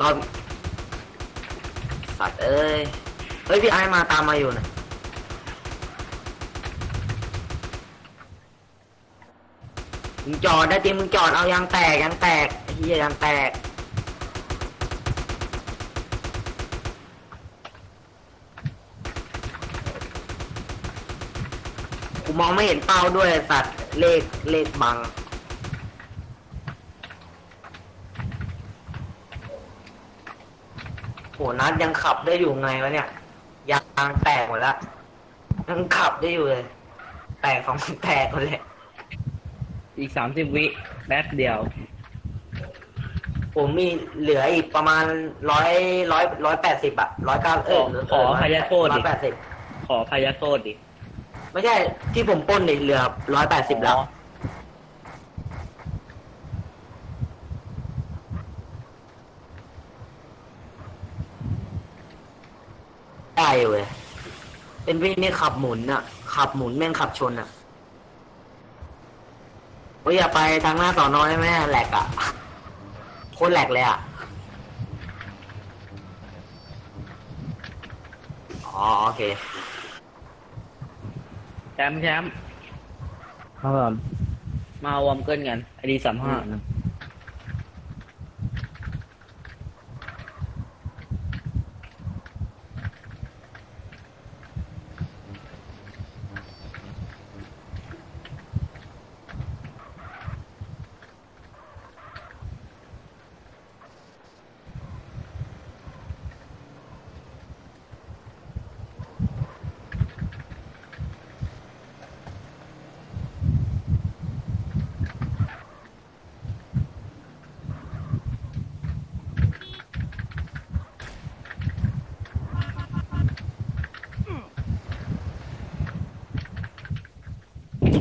รอบสัตว์เอ้ย เฮ้ย พี่ไอมาตามมาอยู่นะมึงจอดได้จริงมึงจอดเอายางแตกยางแตกเฮียยางแตกกูมองไม่เห็นเป้าด้วยสัตว์เลขเลขบัง โหนัดยังขับได้อยู่ไงวะเนี่ย ยางแตกหมดแล้วยังขับได้อยู่เลย แตกของแตกหมดเลย อีกสามสิบวิแป๊บเดียว ผมมีเหลืออีกประมาณร้อยร้อยร้อยแปดสิบอะร้อยเก้าเออขอพยาโทษร้ดิอยแปดสิบขอพยาโทษดิ ไม่ใช่ที่ผมปล้นเนี่ยเหลือร้อยแปดสิบแล้ว อ๋อ ได้เว้ยเป็นพี่นี่ขับหมุนอะขับหมุนแม่งขับชนอะโอ้ยอย่าไปทางหน้าสอนอได้ไหมแหลกอะโคตรแหลกเลยอะอ๋อโอเคแชมป์แชมป์ครับผมมาวอร์มเกินกันไอดีสามห้า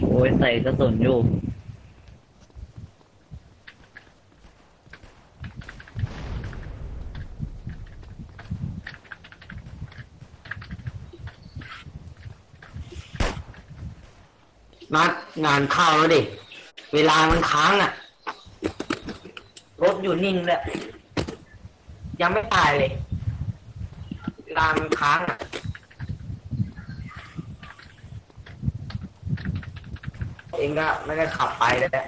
โอ้ยใส่กระสุนอยู่นัดงานเข้าแล้วดิ เวลามันค้างอะรถอยู่นิ่งเลยยังไม่ตายเลย เวลามันค้างอะ เองก็ไม่ได้ขับไปแล้วแหละ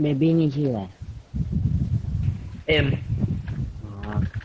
เบบี้นี่ชื่ออะไร เอ็ม Uh-huh.